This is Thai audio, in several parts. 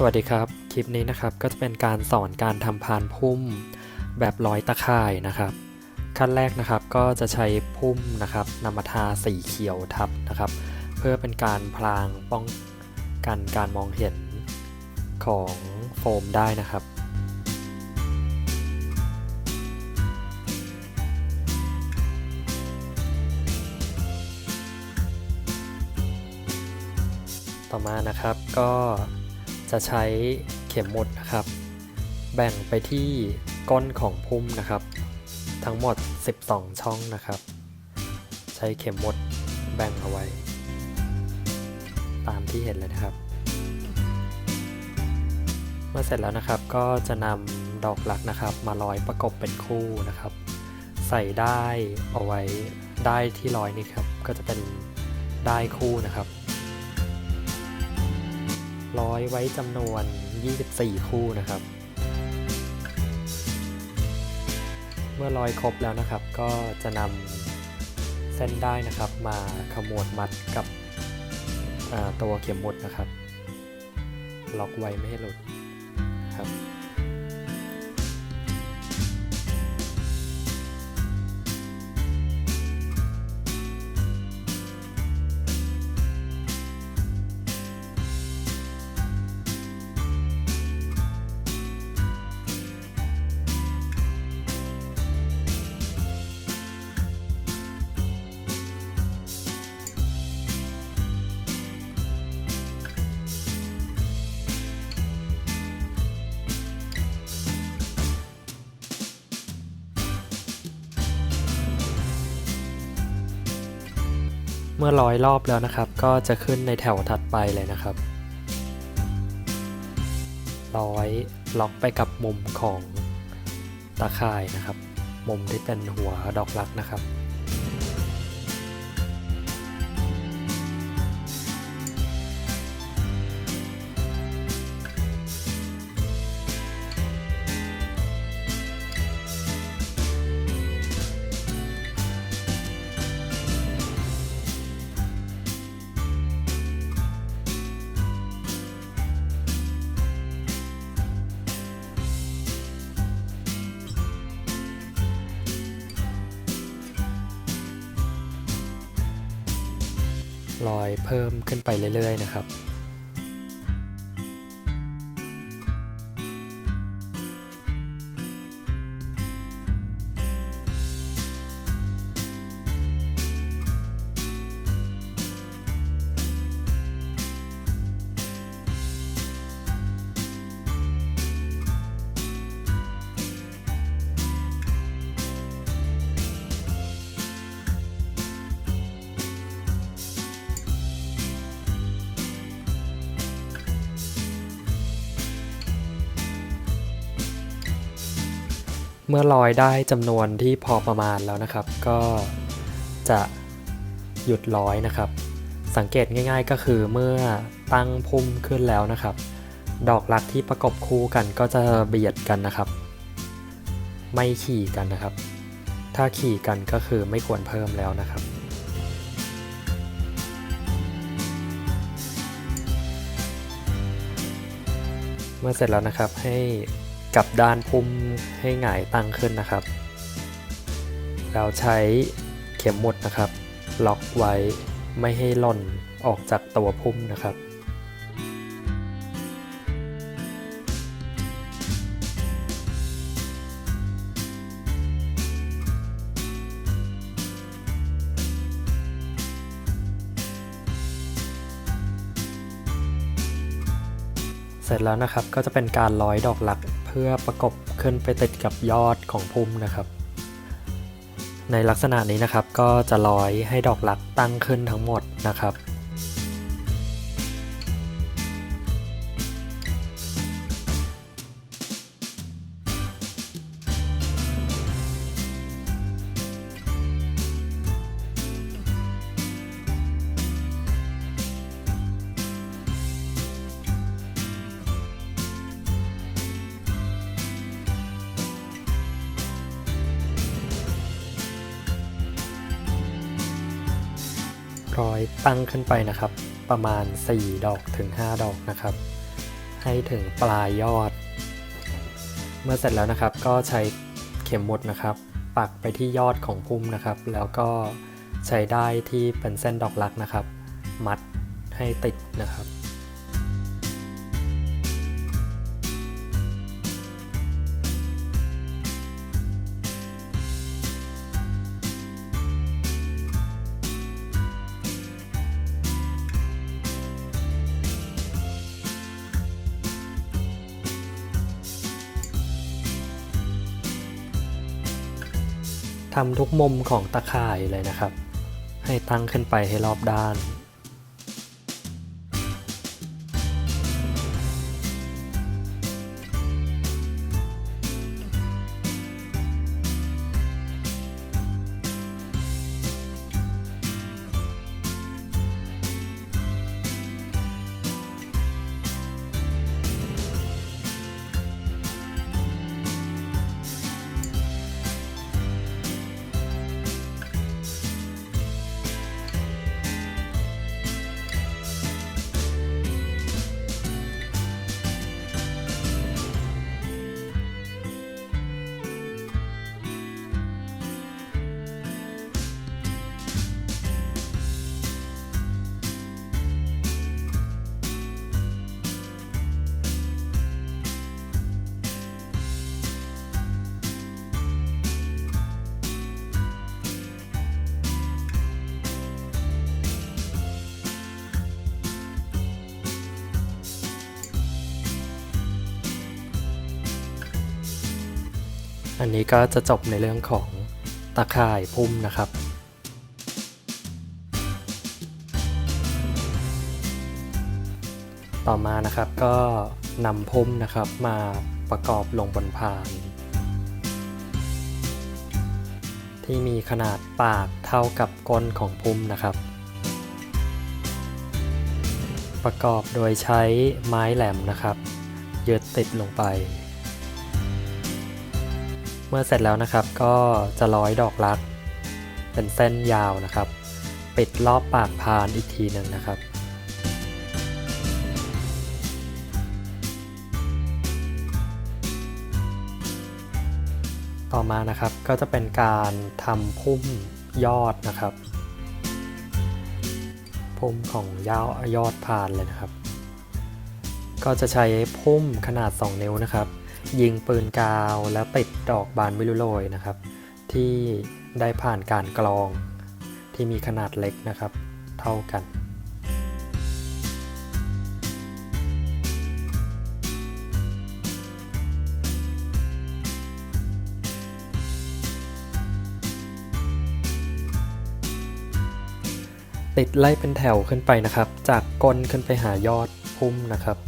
สวัสดีครับ คลิปนี้นะครับก็จะเป็นการสอนการทำพานพุ่มแบบร้อยตะข่ายนะครับ ขั้นแรกนะครับก็จะใช้พุ่มนะครับนำมาทาสีเขียวทับนะครับ เพื่อเป็นการพลางป้องกันการมองเห็นของโฟมได้นะครับต่อมานะครับก็ จะใช้เข็มหมุดนะครับ แบ่งไปที่ก้นของพุ่มนะครับ ทั้งหมด 12 ช่องนะครับ ใช้เข็มหมุดแบ่งเอาไว้ ตามที่เห็นเลยนะครับ เมื่อเสร็จแล้วนะครับก็จะนำดอกหลักนะครับ มาร้อยประกบเป็นคู่นะครับ ใส่ได้เอาไว้ได้ที่ร้อยนี่ครับ ก็จะเป็นได้คู่นะครับ ร้อยไว้จำนวน 24 คู่นะครับ เมื่อร้อยครบแล้วนะครับ ก็จะนำเส้นได้นะครับมาขมวดมัดกับตัวเข็มหมุดนะครับ ล็อกไว้ไม่ให้หลุดครับ เมื่อร้อยรอบแล้วนะครับ ก็จะขึ้นในแถวถัดไปเลยนะครับ ร้อยล็อกไปกับมุมของตาข่ายนะครับ มุมที่เป็นหัวดอกลักนะครับ ลอยเพิ่มขึ้นไปเรื่อยๆนะครับ เมื่อลอยได้จำนวนที่พอประมาณแล้วนะครับ ก็จะหยุดร้อยนะครับ สังเกตง่าย ๆ ก็คือเมื่อตั้งพุ่มขึ้นแล้วนะครับ ดอกรักที่ประกบคู่กันก็จะเบียดกันนะครับ ไม่ขี่กันนะครับ ถ้าขี่กันก็คือไม่ควรเพิ่มแล้วนะครับเมื่อเสร็จแล้วนะครับให้ กับด้านพุ่มให้หงายตั้งขึ้นนะครับ เราใช้เข็มหมุดนะครับ ล็อกไว้ไม่ให้หล่นออกจากตัวพุ่มนะครับ เสร็จแล้วนะครับก็จะเป็นการร้อยดอกหลัก พื่อประกบขึ้นไปติดกับยอดของพุ่มนะครับ ในลักษณะนี้นะครับก็จะร้อยให้ดอกหลักตั้งขึ้นทั้งหมดนะครับ ร้อยตั้งขึ้นไปนะครับ ประมาณ 4 ดอกถึง 5 ดอกนะครับ ให้ถึงปลายยอด เมื่อเสร็จแล้วนะครับก็ใช้เข็มหมุดนะครับ ปักไปที่ยอดของพุ่มนะครับ แล้วก็ใช้ได้ที่เป็นเส้นดอกลักนะครับ มัดให้ติดนะครับ ทำทุกมุมของตะข่ายเลยนะครับ ให้ตั้งขึ้นไปให้รอบด้าน อันนี้ก็จะจบในเรื่องของตะข่ายพุ่มนะครับ ต่อมานะครับก็นำพุ่มนะครับมาประกอบลงบนพาน ที่มีขนาดปากเท่ากับก้นของพุ่มนะครับ ประกอบโดยใช้ไม้แหลมนะครับยึดติดลงไป เมื่อเสร็จแล้วนะครับก็จะร้อยดอกรัก เป็นเส้นยาวนะครับ ปิดรอบปากพานอีกทีหนึ่งนะครับต่อมานะครับก็จะเป็นการทำพุ่มยอดนะครับ พุ่มของยาวยอดพานเลยนะครับ ก็จะใช้พุ่มขนาด 2 นิ้วนะครับ ยิงปืนกาวแล้วติดดอกบานวิลุโรยนะครับ ที่ได้ผ่านการกรองที่มีขนาดเล็กนะครับ เท่ากัน ติดไล่เป็นแถวขึ้นไปนะครับ จากก้นขึ้นไปหายอดพุ่มนะครับ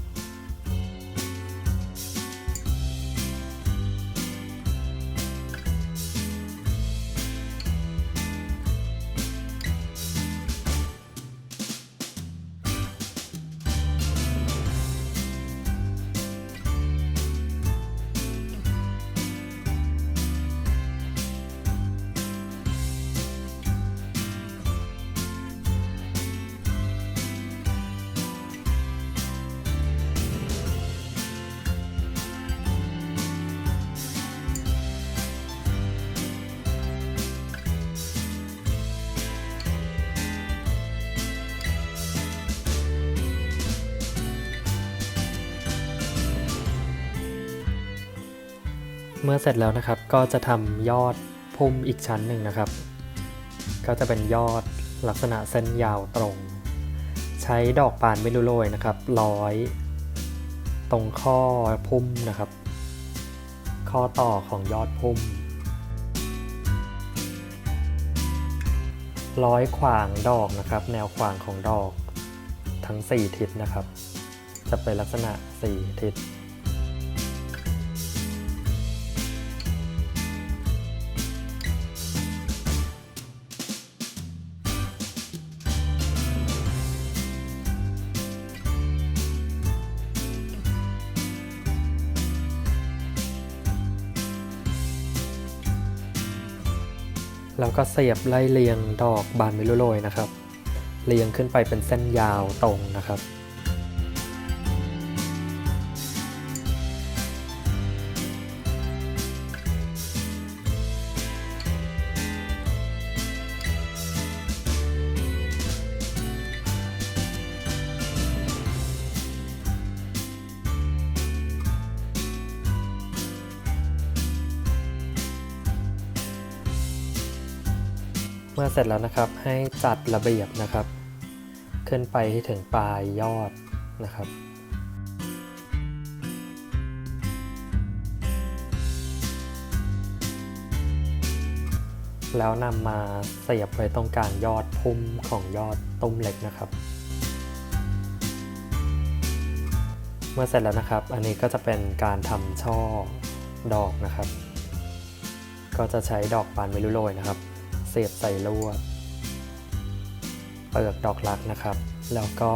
เมื่อเสร็จแล้วนะครับก็จะทำยอดพุ่มอีกชั้นหนึ่งนะครับ ก็จะเป็นยอดลักษณะเส้นยาวตรง ใช้ดอกปานไม่รุโรยนะครับร้อย ตรงข้อพุ่มนะครับ ข้อต่อของยอดพุ่ม ร้อยขวางดอกนะครับ แนวขวางของดอกทั้ง 4 ทิศนะครับ จะเป็นลักษณะ 4 ทิศ แล้วก็เสียบไล่เรียงดอกบานมิลุโรยนะครับ เรียงขึ้นไปเป็นเส้นยาวตรงนะครับ มื่อเสร็จแล้วนะครับให้จัดระเบียบนะครับ ขึ้นไปให้ถึงปลายยอดนะครับแล้วนำมาเสียบไว้ตรงกลางยอดพุ่มของยอดตุ้มเล็กนะครับ เมื่อเสร็จแล้วนะครับ อันนี้ก็จะเป็นการทำช่อดอกนะครับ ก็จะใช้ดอกบานเมลุโรยนะครับ เสียบใส่ลวดเปลือกดอกรักนะครับ แล้วก็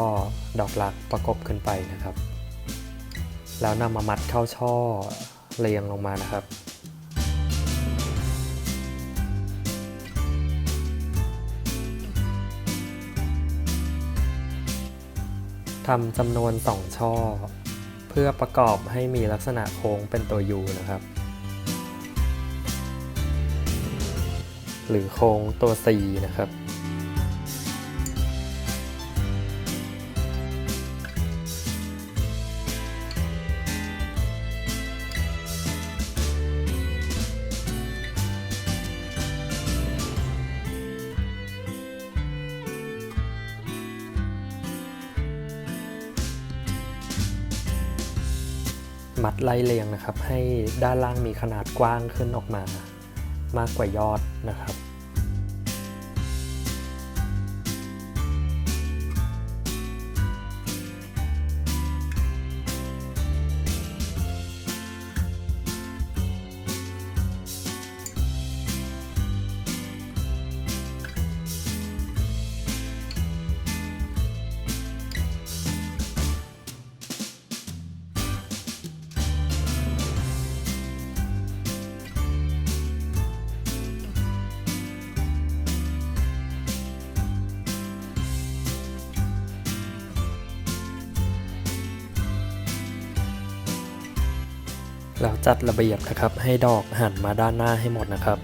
ดอกรักประกบขึ้นไปนะครับ แล้วนำมามัดเข้าช่อเรียงลงมานะครับทำจำนวน 2 ช่อ เพื่อประกอบให้มีลักษณะโค้งเป็นตัว U นะครับ หรือโค้งตัว C นะครับ มัดไล่เรียงนะครับ ให้ด้านล่างมีขนาดกว้างขึ้นออกมา มากกว่ายอดนะครับ แล้วจัดระเบียบนะครับ ให้ดอกหันมาด้านหน้าให้หมดนะครับ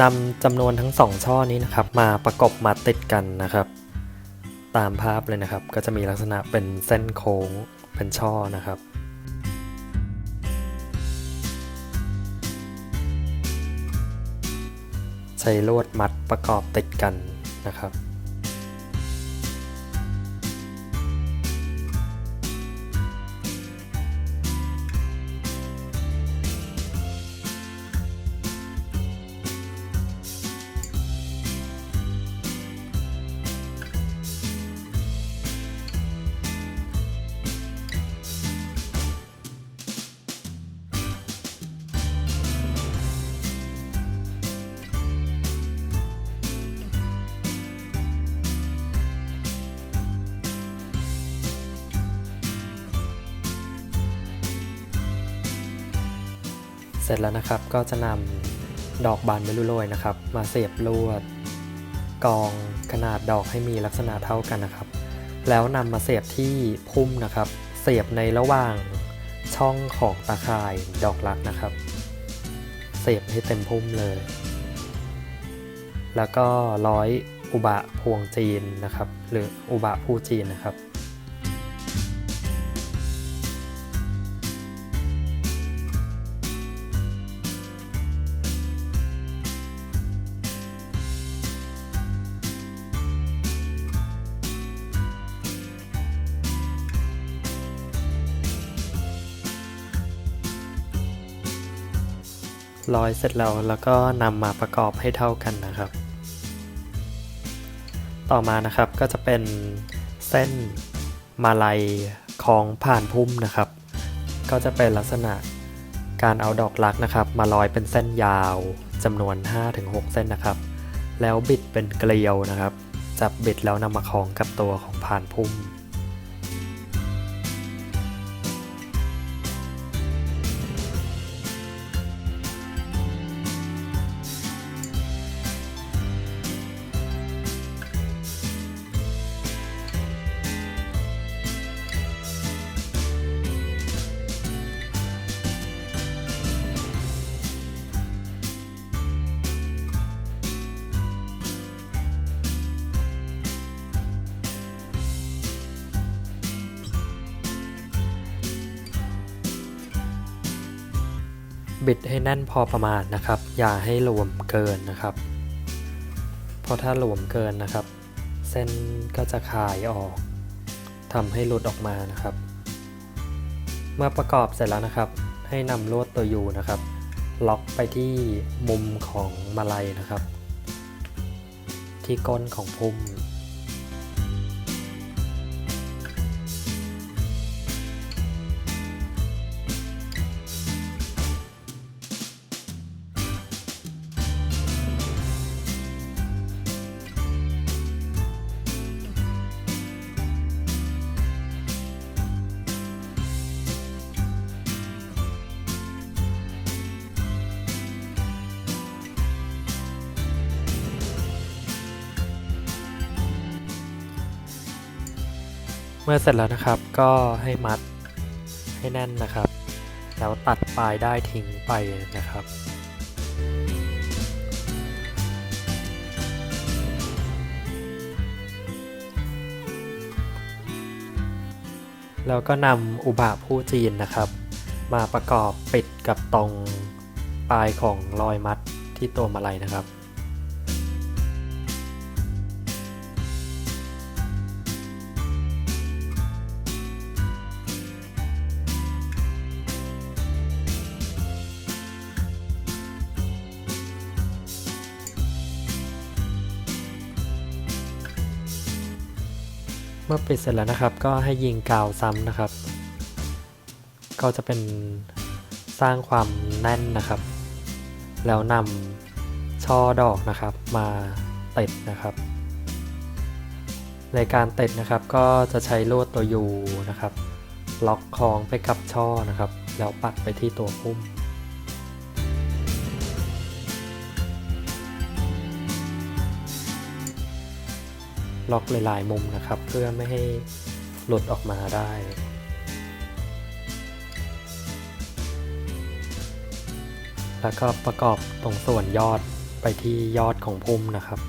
นำจำนวนทั้งสองช่อนี้นะครับ มาประกบมาติดกันนะครับ ตามภาพเลยนะครับ ก็จะมีลักษณะเป็นเส้นโค้งเป็นช่อนะครับใช้ลวดมัดประกอบติดกันนะครับ สร็จแล้วนะครับก็จะนำดอกบานเมลุโรยนะครับ มาเสียบลวด กองขนาดดอกให้มีลักษณะเท่ากันนะครับ แล้วนำมาเสียบที่พุ่มนะครับ เสียบในระหว่างช่องของตาข่ายดอกรักนะครับ เสียบให้เต็มพุ่มเลย แล้วก็ร้อยอุบะพวงจีนนะครับ หรืออุบะผู้จีนนะครับ ร้อยเสร็จแล้วแล้วก็นำมาประกอบให้เท่ากันนะครับ ต่อมานะครับก็จะเป็นเส้นมาลัยของผ่านพุ่มนะครับ ก็จะเป็นลักษณะการเอาดอกรักนะครับ มาร้อยเป็นเส้นยาวจำนวน 5-6 เส้นนะครับ แล้วบิดเป็นเกลียวนะครับ จับบิดแล้วนำมาคล้องกับตัวของผ่านพุ่ม บิดให้แน่นพอประมาณนะครับ อย่าให้รวมเกินนะครับ เพราะถ้าหลวมเกินนะครับ เส้นก็จะคายออกทำให้หลุดออกมานะครับ เมื่อประกอบเสร็จแล้วนะครับ ให้นำลวดตัวยูนะครับ ล็อกไปที่มุมของมาลัยนะครับ ที่ก้นของพุ่ม มื่อเสร็จแล้วนะครับก็ให้มัดให้แน่นนะครับ แล้วตัดปลายได้ทิ้งไปนะครับแล้วก็นำอุบะผู้จีนนะครับ มาประกอบปิดกับตรงปลายของรอยมัดที่ตัวมาลัยนะครับ เมื่อปิดเสร็จแล้วนะครับ ก็ให้ยิงกาวซ้ำนะครับ ก็จะเป็นสร้างความแน่นนะครับ แล้วนำช่อดอกนะครับ มาติดนะครับ ในการติดนะครับก็จะใช้ลวดตัวยูนะครับ ล็อกคล้องไปกับช่อนะครับ แล้วปักไปที่ตัวพุ่ม ล็อกหลายๆมุมนะครับ เพื่อไม่ให้หลุดออกมาได้แล้วก็ประกอบตรงส่วนยอดไปที่ยอดของพุ่มนะครับ